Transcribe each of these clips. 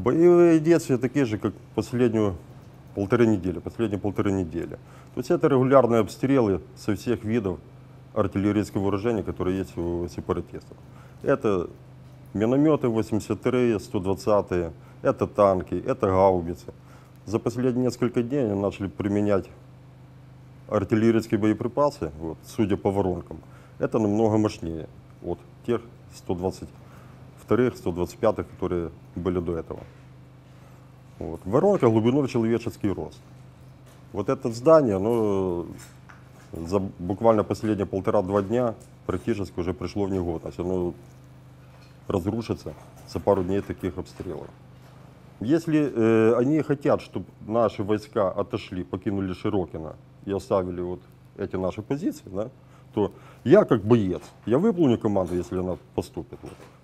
Боевые действия такие же, как последнюю полторы недели, последние полторы недели. То есть это регулярные обстрелы со всех видов артиллерийского вооружения, которые есть у сепаратистов. Это минометы 83, 120, это танки, это гаубицы. За последние несколько дней они начали применять артиллерийские боеприпасы, вот, судя по воронкам. Это намного мощнее от тех 122-х, 125-х, которые были до этого. Вот. Воронка глубиной в человеческий рост. Вот это здание, оно за буквально последние полтора-два дня практически уже пришло в негодность. Оно разрушится за пару дней таких обстрелов. Если э, они хотят, чтобы наши войска отошли, покинули Широкино и оставили вот эти наши позиции, да, то я как боец, я выполню команду, если она поступит.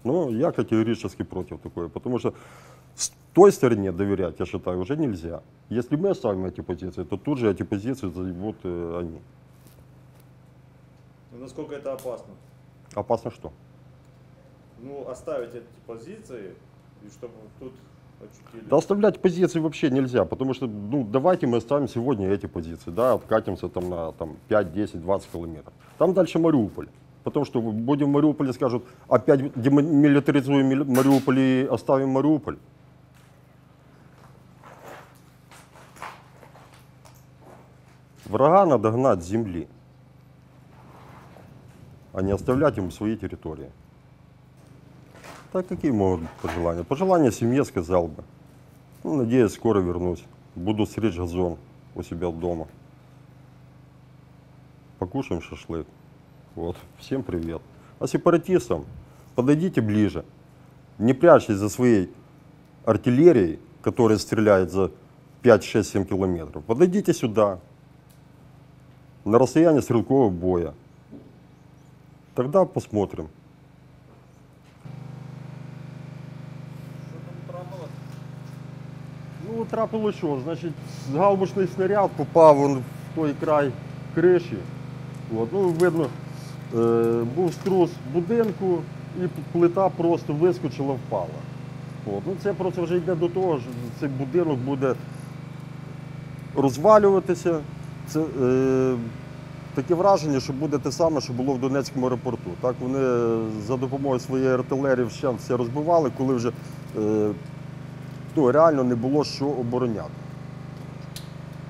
Но я категорически против такое, потому что с той стороне доверять, я считаю, уже нельзя. Если мы оставим эти позиции, то тут же эти позиции займут э, они. Ну, насколько это опасно? Опасно что? Ну, оставить эти позиции, и чтобы тут. Да оставлять позиции вообще нельзя, потому что, ну, давайте мы оставим сегодня эти позиции, да, откатимся там на там, 5, 10, 20 километров. Там дальше Мариуполь. Потому что будем в Мариуполе, скажут, опять демилитаризуем Мили- Мариуполь и оставим Мариуполь. Врага надо гнать с земли, а не оставлять ему свои территории. Так какие могут быть пожелания? Пожелания семье сказал бы. Ну, надеюсь, скоро вернусь. Буду стричь газон у себя дома. Покушаем шашлык. Вот. Всем привет. А сепаратистам подойдите ближе. Не прячьтесь за своей артиллерией, которая стреляет за 5, 6, 7 километров. Подойдите сюда, на расстояние стрелкового боя. Тогда посмотрим. Трапилось що? Значить, гаубичний снаряд попав в той край криші. От, ну, видно, е, був струс будинку і плита просто вискочила, впала. От, ну, це просто вже йде до того, що цей будинок буде розвалюватися. Це е, таке враження, що буде те саме, що було в Донецькому аеропорту. Так вони за допомогою своєї артилерії все розбивали, коли вже е, ну, реально не було що обороняти.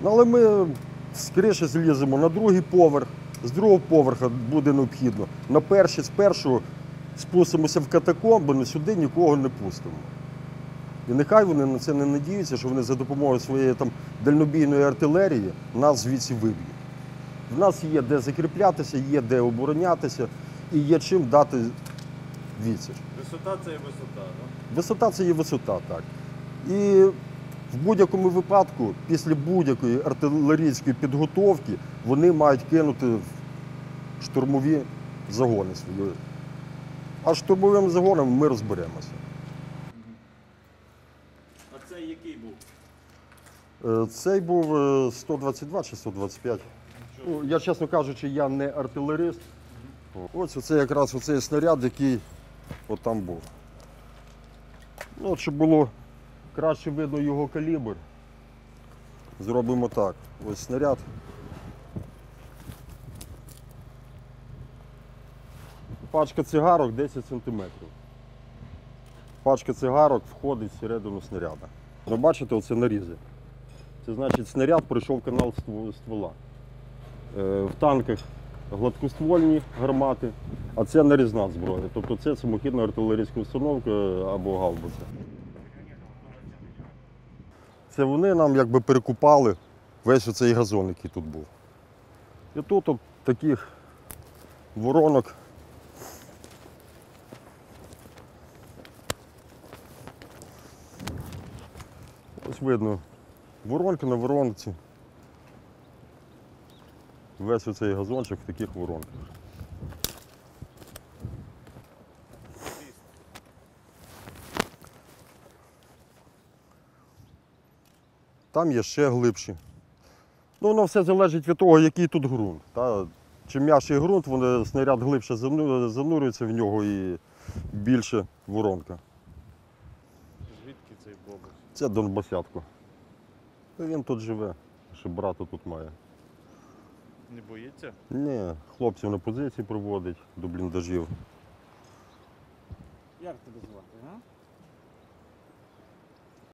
Ну, але ми з криші зліземо на другий поверх, з другого поверха буде необхідно. На перший, з першого спустимося в катакомби, але сюди нікого не пустимо. І нехай вони на це не надіються, що вони за допомогою своєї там дальнобійної артилерії нас звідси виб'ють. В нас є де закріплятися, є де оборонятися і є чим дати відсіч. Висота це і висота, да? Висота це є висота, так. І в будь-якому випадку, після будь-якої артилерійської підготовки, вони мають кинути в штурмові загони свої. А штурмовим загоном ми розберемося. А це який був? Е, Цей був е, 122 чи 125. Ну, я, чесно кажучи, я не артилерист. Ось оце якраз оцей снаряд, який от там був. Ну, от, щоб було краще видно його калібр. Зробимо так. Ось снаряд. Пачка цигарок 10 см. Пачка цигарок входить всередину снаряда. Ви бачите, оце нарізи. Це значить снаряд пройшов канал ствола. Е, В танках гладкоствольні гармати, а це нарізна зброя. Тобто це самохідна артилерійська установка або гаубиця. Це вони нам якби перекупали весь оцей газон, який тут був. І тут от таких воронок. Ось видно воронка на воронці. Весь оцей газончик в таких воронках. Там є ще глибші. Ну, воно все залежить від того, який тут ґрунт. Та, чим м'якший ґрунт, воно, снаряд глибше занурюється в нього і більше воронка. Звідки цей бобус? Це Донбасятко. Він тут живе, ще брата тут має. Не боїться? Ні, хлопців на позиції проводить до бліндажів. Як тебе звати, а?